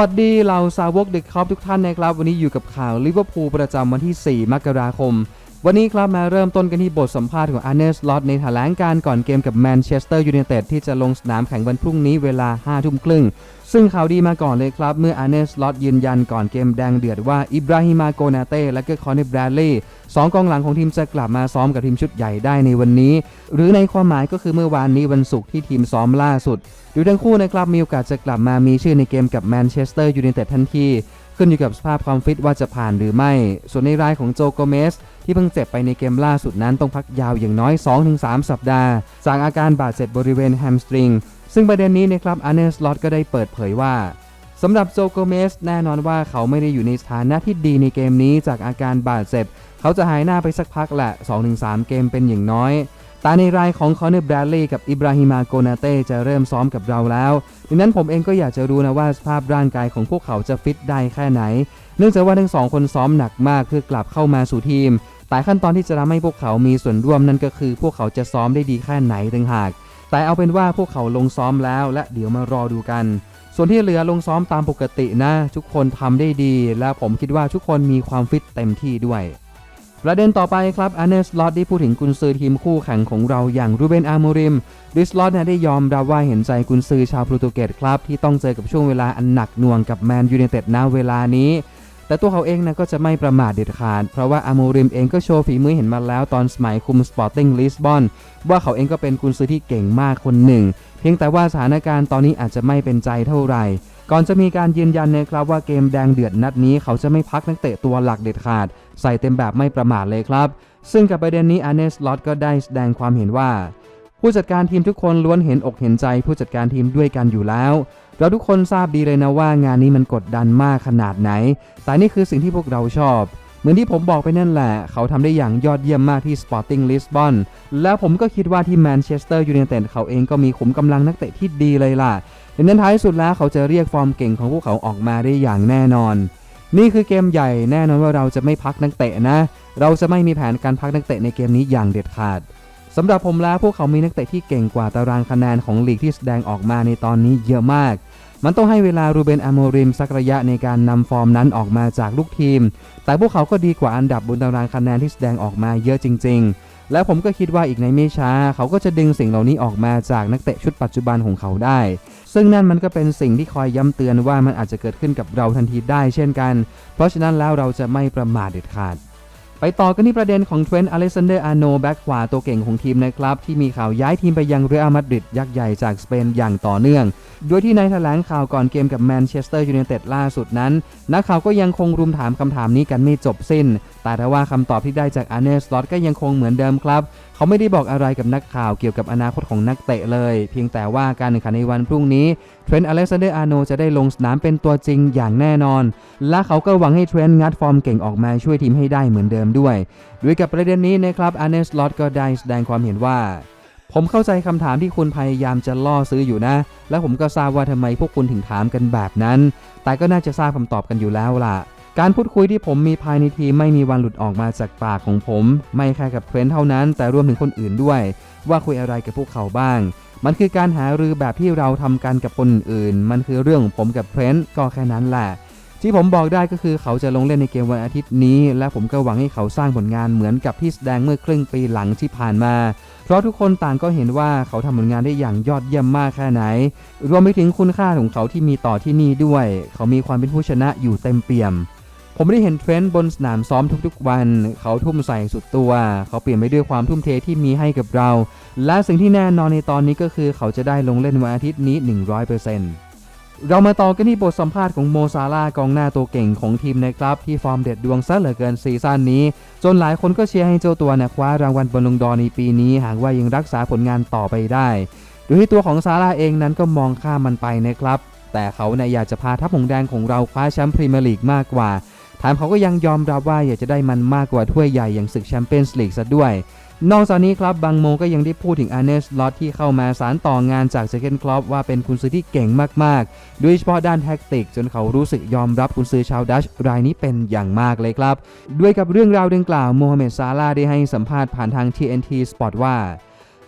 วัสดีเหล่าสาวกเด็กครอบทุกท่านนะครับ วันนี้อยู่กับข่าวลิเวอร์พูลประจำวันที่ 4 มกราคม วันนี้ครับมาเริ่มต้นกันที่บทสัมภาษณ์ของอาร์เนสลอตในแถลงการก่อนเกมกับแมนเชสเตอร์ยูไนเต็ดที่จะลงสนามแข่งวันพรุ่งนี้เวลา5ทุ่มครึ่ง ซึ่งข่าวดีมาก่อนเลยครับ เมื่ออาร์เนสลอตยืนยันก่อนเกมแดงเดือดว่าอิบราฮิมาโกนาเต้และก็คอนเนบรดลีย์สองกองหลังของทีมจะกลับมาซ้อมกับทีมชุดใหญ่ได้ในวันนี้ หรือในความหมายก็คือเมื่อวานนี้วันศุกร์ที่ทีมซ้อมล่าสุดดยทั้งคู่นะครับมีโอกาสจะกลับมามีชื่อในเกมกับแมนเชสเตอร์ยูไนเต็ดทันที ขึ้นอยู่กับสภาพความฟิตว่าจะผ่านหรือไม่ ส่วนในรายของโจโกเมส ที่เพิ่งเจ็บไปในเกมล่าสุดนั้นต้องพักยาวอย่างน้อย 2-3 สัปดาห์จากอาการบาดเจ็บบริเวณแฮมสตริง ซึ่งประเด็นนี้นะครับอาร์เนสลอตก็ได้เปิดเผยว่าสำหรับโจโกเมสแน่นอนว่าเขาไม่ได้อยู่ในสถานะที่ดีในเกมนี้จากอาการบาดเจ็บ เขาจะหายหน้าไปสักพักแหละ 2-3 เกมเป็นอย่างน้อย แต่ในรายของคอนเนอร์แบรดลีย์กับอิบราฮิมาโกนาเต้จะเริ่มซ้อมกับเราแล้ว ดังนั้นผมเองก็อยากจะรู้นะว่าสภาพร่างกายของพวกเขาจะฟิตได้แค่ไหน เนื่องจากว่าทั้งสองคนซ้อมหนักมากเพื่อกลับเข้ามาสู่ทีม แต่ขั้นตอนที่จะทำให้พวกเขามีส่วนร่วมนั่นก็คือ พวกเขาจะซ้อมได้ดีแค่ไหนต่างหาก แต่เอาเป็นว่าพวกเขาลงซ้อมแล้ว และเดี๋ยวมารอดูกัน ส่วนที่เหลือลงซ้อมตามปกตินะ ทุกคนทำได้ดี และผมคิดว่าทุกคนมีความฟิตเต็มที่ด้วย ประเด็นต่อไปครับอาร์เนสลอตได้พูดถึงกุนซือทีมคู่แข่งของเราอย่างรูเบนอาร์โมริมดิสลอตได้ยอมรับว่าเห็นใจกุนซือชาวโปรตุเกสครับ ที่ต้องเจอกับช่วงเวลาอันหนักหน่วงกับแมนยูไนเต็ดณเวลานี้ แต่ตัวเขาเองนะก็จะไม่ประมาทเด็ดขาด เพราะว่าอาร์โมริมเองก็โชว์ฝีมือเห็นมาแล้วตอนสมัยคุมสปอร์ติ้งลิสบอนว่าเขาเองก็เป็นกุนซือที่เก่งมากคนหนึ่ง เพียงแต่ว่าสถานการณ์ตอนนี้อาจจะไม่เป็นใจเท่าไหร่ ก่อนจะมีการยืนยันนะครับว่าเกมแดงเดือดนัดนี้เขาจะไม่พักนักเตะตัวหลักเด็ดขาด ใส่เต็มแบบไม่ประมาทเลยครับ ซึ่งกับประเด็นนี้อาเนสลอตก็ได้แสดงความเห็นว่า ผู้จัดการทีมทุกคนล้วนเห็นอกเห็นใจผู้จัดการทีมด้วยกันอยู่แล้ว เราทุกคนทราบดีเลยนะว่างานนี้มันกดดันมากขนาดไหน แต่นี่คือสิ่งที่พวกเราชอบ เหมือนที่ผมบอกไปนั่นแหละ เขาทำได้อย่างยอดเยี่ยมมากที่ Sporting Lisbon แล้วผมก็คิดว่าที่แมนเชสเตอร์ยูไนเต็ดเขาเองก็มีขุมกำลังนักเตะที่ดีเลยล่ะดังนั้นท้ายสุดแล้วเขาจะเรียกฟอร์มเก่งของพวกเขาออกมาได้อย่างแน่นอน นี่คือเกมใหญ่แน่นอนว่าเราจะไม่พักนักเตะนะ เราจะไม่มีแผนการพักนักเตะในเกมนี้อย่างเด็ดขาดสำหรับผมแล้วพวกเขามีนักเตะที่เก่งกว่าตารางคะแนนของลีกที่แสดงออกมาในตอนนี้เยอะมาก มันต้องให้เวลารูเบนอโมริมสักระยะในการนำฟอร์มนั้นออกมาจากลูกทีม แต่พวกเขาก็ดีกว่าอันดับบนตารางคะแนนที่แสดงออกมาเยอะจริง ๆ และผมก็คิดว่าอีกในไม่ช้า เขาก็จะดึงสิ่งเหล่านี้ออกมาจากนักเตะชุดปัจจุบันของเขาได้ ซึ่งนั่นมันก็เป็นสิ่งที่คอยย้ำเตือนว่ามันอาจจะเกิดขึ้นกับเราทันทีได้เช่นกัน เพราะฉะนั้นแล้วเราจะไม่ประมาทเด็ดขาด ไปต่อกันที่ประเด็นของเทรนต์อเลซานเดอร์อาโนแบ็กขวาตัวเก่งของทีมนะครับ ที่มีข่าวย้ายทีมไปยังเรอัลมาดริดยักษ์ใหญ่จากสเปนอย่างต่อเนื่องโดยที่ในแถลงข่าวก่อนเกมกับแมนเชสเตอร์ยูไนเต็ดล่าสุดนั้น นักข่าวก็ยังคงรุมถามคำถามนี้กันไม่จบสิ้น แต่ถ้าว่าคำตอบที่ได้จากอาร์เนสลอตก็ยังคงเหมือนเดิมครับเขาไม่ได้บอกอะไรกับนักข่าวเกี่ยวกับอนาคตของนักเตะเลย เพียงแต่ว่าการแข่งขันในวันพรุ่งนี้เทรนต์อเล็กซานเดอร์อาโนจะได้ลงสนามเป็นตัวจริงอย่างแน่นอน และเขาก็หวังให้เทรนต์งัดฟอร์มเก่งออกมาช่วยทีมให้ได้เหมือนเดิมด้วย ด้วยกับประเด็นนี้นะครับอาร์เนสลอตก็ได้แสดงความเห็นว่าผมเข้าใจคำถามที่คุณพยายามจะล่อซื้ออยู่นะ และผมก็ทราบว่าทำไมพวกคุณถึงถามกันแบบนั้น แต่ก็น่าจะทราบคำตอบกันอยู่แล้วล่ะ การพูดคุยที่ผมมีภายในทีมไม่มีวันหลุดออกมาจากปากของผม ไม่แค่กับเทรนด์เท่านั้น แต่รวมถึงคนอื่นด้วย ว่าคุยอะไรกับพวกเขาบ้าง มันคือการหารือแบบที่เราทำกันกับคนอื่น มันคือเรื่องของผมกับเทรนด์ก็แค่นั้นแหละที่ผมบอกได้ก็คือเขาจะลงเล่นในเกมวันอาทิตย์นี้ และผมก็หวังให้เขาสร้างผลงานเหมือนกับที่แสดงเมื่อครึ่งปีหลังที่ผ่านมา เพราะทุกคนต่างก็เห็นว่าเขาทำผลงานได้อย่างยอดเยี่ยมมากแค่ไหน รวมไปถึงคุณค่าของเขาที่มีต่อที่นี่ด้วย เขามีความเป็นผู้ชนะอยู่เต็มเปี่ยม ผมได้เห็นเทรนด์บนสนามซ้อมทุกๆวัน เขาทุ่มใส่สุดตัว เขาเปลี่ยนไปด้วยความทุ่มเทที่มีให้กับเรา และสิ่งที่แน่นอนในตอนนี้ก็คือเขาจะได้ลงเล่นวันอาทิตย์นี้ 100%เรามาต่อกันที่บทสัมภาษณ์ของโมซาลากองหน้าตัวเก่งของทีมนะครับที่ฟอร์มเด็ดดวงซะเหลือเกินซีซั่นนี้ จนหลายคนก็เชียร์ให้เจ้าตัวเนี่ยคว้ารางวัลบอลลงดอในปีนี้ หากว่ายังรักษาผลงานต่อไปได้ โดยที่ตัวของซาร่าเองนั้นก็มองข้ามมันไปนะครับแต่เขาเนี่ยอยากจะพาทัพหงแดงของเราคว้าแชมป์พรีเมียร์ลีกมากกว่า มเขาก็ยังยอมรับว่าอยากจะได้มันมากกว่าถ้วยใหญ่อย่างศึกแชมเปี้ยนส์ลีกซะด้วย นอกจากนี้ครับบางโมก็ยังได้พูดถึงอาร์เนสลอตที่เข้ามาสารต่องานจากเซเคนคลอปว่าเป็นคุณซื้อที่เก่งมากๆ โดยเฉพาะด้านแท็กติก จนเขารู้สึกยอมรับคุณซื้อชาวดัชรายนี้เป็นอย่างมากเลยครับ ด้วยกับเรื่องราวดังกล่าวโมฮัมเหม็ดซาลาได้ให้สัมภาษณ์ผ่านทาง TNT Sport ว่า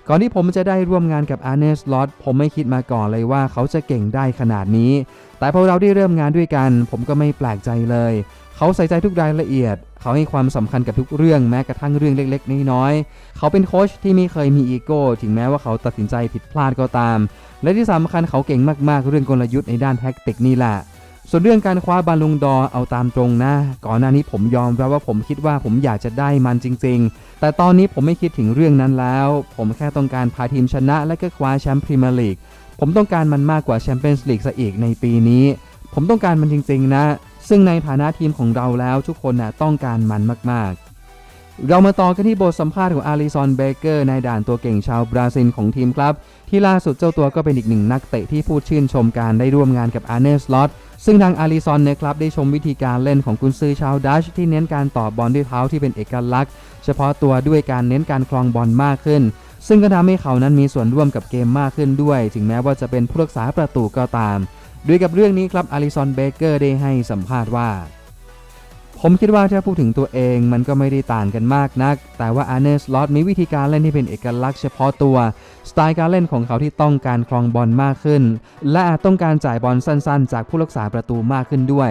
ก่อนที่ผมจะได้ร่วมงานกับอาร์เนสลอตผมไม่คิดมาก่อนเลยว่าเขาจะเก่งได้ขนาดนี้ แต่พอเราได้เริ่มงานด้วยกัน ผมก็ไม่แปลกใจเลย เขาใส่ใจทุกรายละเอียด เขาให้ความสำคัญกับทุกเรื่องแม้กระทั่งเรื่องเล็กๆ น้อยๆ เขาเป็นโค้ชที่ไม่เคยมีอีโก้ ถึงแม้ว่าเขาตัดสินใจผิดพลาดก็ตาม และที่สำคัญเขาเก่งมากๆ เรื่องกลยุทธ์ในด้านแท็กติกนี่แหละ ส่วนเรื่องการคว้าบอลลงดอเอาตามตรงนะ ก่อนหน้านี้ผมยอมรับว่าผมคิดว่าผมอยากจะได้มันจริง ๆ แต่ตอนนี้ผมไม่คิดถึงเรื่องนั้นแล้ว ผมแค่ต้องการพาทีมชนะและก็คว้าแชมป์พรีเมียร์ลีก ผมต้องการมันมากกว่าแชมเปี้ยนส์ลีกซะอีกในปีนี้ ผมต้องการมันจริงๆนะ ซึ่งในฐานะทีมของเราแล้วทุกคนนะต้องการมันมากๆเรามาต่อกันที่บทสัมภาษณ์ของอาริซอนเบเกอร์นายด่านตัวเก่งชาวบราซิลของทีมครับ ที่ล่าสุดเจ้าตัวก็เป็นอีกหนึ่งนักเตะที่พูดชื่นชมการได้ร่วมงานกับอาร์เนสลอต ซึ่งทางอาริซอนเนี่ยครับได้ชมวิธีการเล่นของกุนซือชาวดัชที่เน้นการต่อบอลด้วยเท้าที่เป็นเอกลักษณ์ เฉพาะตัวด้วยการเน้นการคลองบอลมากขึ้น ซึ่งก็ทำให้เขานั้นมีส่วนร่วมกับเกมมากขึ้นด้วย ถึงแม้ว่าจะเป็นผู้รักษาประตูก็ตาม ด้วยกับเรื่องนี้ครับอาริซอนเบเกอร์ได้ให้สัมภาษณ์ว่า ผมคิดว่าถ้าพูดถึงตัวเองมันก็ไม่ได้ต่างกันมากนัก แต่ว่าอาร์เนสลอตมีวิธีการเล่นที่เป็นเอกลักษณ์เฉพาะตัว สไตล์การเล่นของเขาที่ต้องการครองบอลมากขึ้น และอาจต้องการจ่ายบอลสั้นๆ จากผู้รักษาประตูมากขึ้นด้วย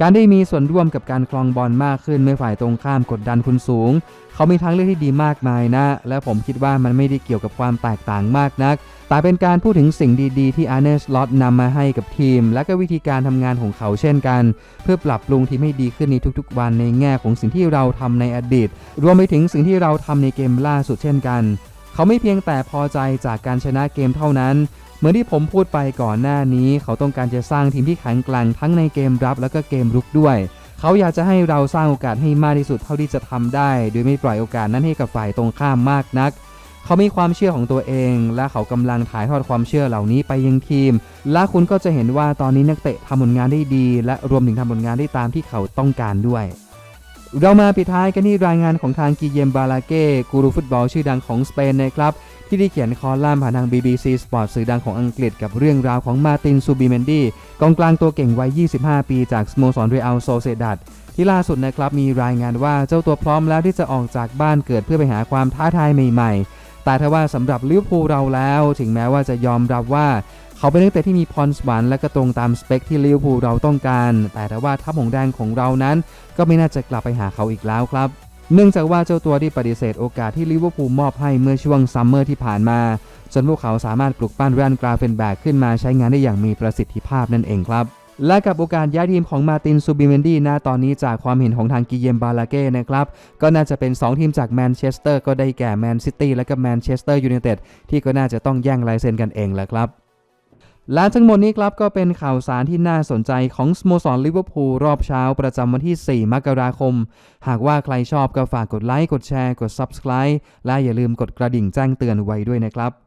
การได้มีส่วนร่วมกับการครองบอลมากขึ้นเมื่อฝ่ายตรงข้ามกดดันคุณสูงเขามีทางเลือกที่ดีมากมายนะ และผมคิดว่ามันไม่ได้เกี่ยวกับความแตกต่างมากนัก แต่เป็นการพูดถึงสิ่งดีๆ ที่อาร์เนสลอตนำมาให้กับทีม และก็วิธีการทำงานของเขาเช่นกัน เพื่อปรับปรุงทีมให้ดีขึ้นในทุกๆ วันในแง่ของสิ่งที่เราทำในอดีต รวมไปถึงสิ่งที่เราทำในเกมล่าสุดเช่นกัน เขาไม่เพียงแต่พอใจจากการชนะเกมเท่านั้นเหมือนที่ผมพูดไปก่อนหน้านี้ เขาต้องการจะสร้างทีมที่แข็งแกร่งทั้งในเกมรับ และก็เกมรุกด้วย เขาอยากจะให้เราสร้างโอกาสให้มากที่สุดเท่าที่จะทำได้ โดยไม่ปล่อยโอกาสนั้นให้กับฝ่ายตรงข้ามมากนัก เขามีความเชื่อของตัวเอง และเขากำลังถ่ายทอดความเชื่อเหล่านี้ไปยังทีม และคุณก็จะเห็นว่าตอนนี้นักเตะทำผลงานได้ดี และรวมถึงทำผลงานได้ตามที่เขาต้องการด้วย เรามาปิดท้ายกันที่รายงานของทางกิเยมบาลาเก้กูรูฟุตบอลชื่อดังของสเปนนะครับ ที่ได้เขียนคอลัมน์ผ่านทาง BBC Sport สื่อดังของอังกฤษกับเรื่องราวของมาตินซูบิเมนดีกองกลางตัวเก่งวัย 25 ปีจากสโมสรเรอัลโซเซดัดที่ล่าสุดนะครับมีรายงานว่าเจ้าตัวพร้อมแล้วที่จะออกจากบ้านเกิดเพื่อไปหาความท้าทายใหม่ ๆ แต่ถ้าว่าสำหรับลิเวอร์พูลเราแล้ว ถึงแม้ว่าจะยอมรับว่า เขาเป็นนักเตะที่มีพรสวรรค์และก็ตรงตามสเปคที่ลิเวอร์พูลเราต้องการแต่ว่าทัพหงแดงของเรานั้น ก็ไม่น่าจะกลับไปหาเขาอีกแล้วครับ เนื่องจากว่าเจ้าตัวได้ปฏิเสธโอกาสที่ลิเวอร์พูลมอบให้เมื่อช่วงซัมเมอร์ที่ผ่านมา จนพวกเขาสามารถปลุกปั้นแรนกราเฟนแบกขึ้นมาใช้งานได้อย่างมีประสิทธิภาพนั่นเองครับและกับโอกาสย้ายทีมของมาตินซูบิเมนดีณตอนนี้จากความเห็นของทางกิเยมบาลาเก้นะครับ ก็น่าจะเป็น 2 ทีมจากแมนเชสเตอร์ก็ได้แก่แมนซิตี้และก็แมนเชสเตอร์ยูไนเต็ดที่ก็น่าจะต้องแย่งลายเซ็นกันเองแหละครับ และทั้งหมดนี้ครับก็เป็นข่าวสารที่น่าสนใจของสโมสรลิเวอร์พูลรอบเช้าประจำวันที่ 4 มกราคม หากว่าใครชอบก็ฝากกดไลค์ กดแชร์ กด Subscribe และอย่าลืมกดกระดิ่งแจ้งเตือนไว้ด้วยนะครับ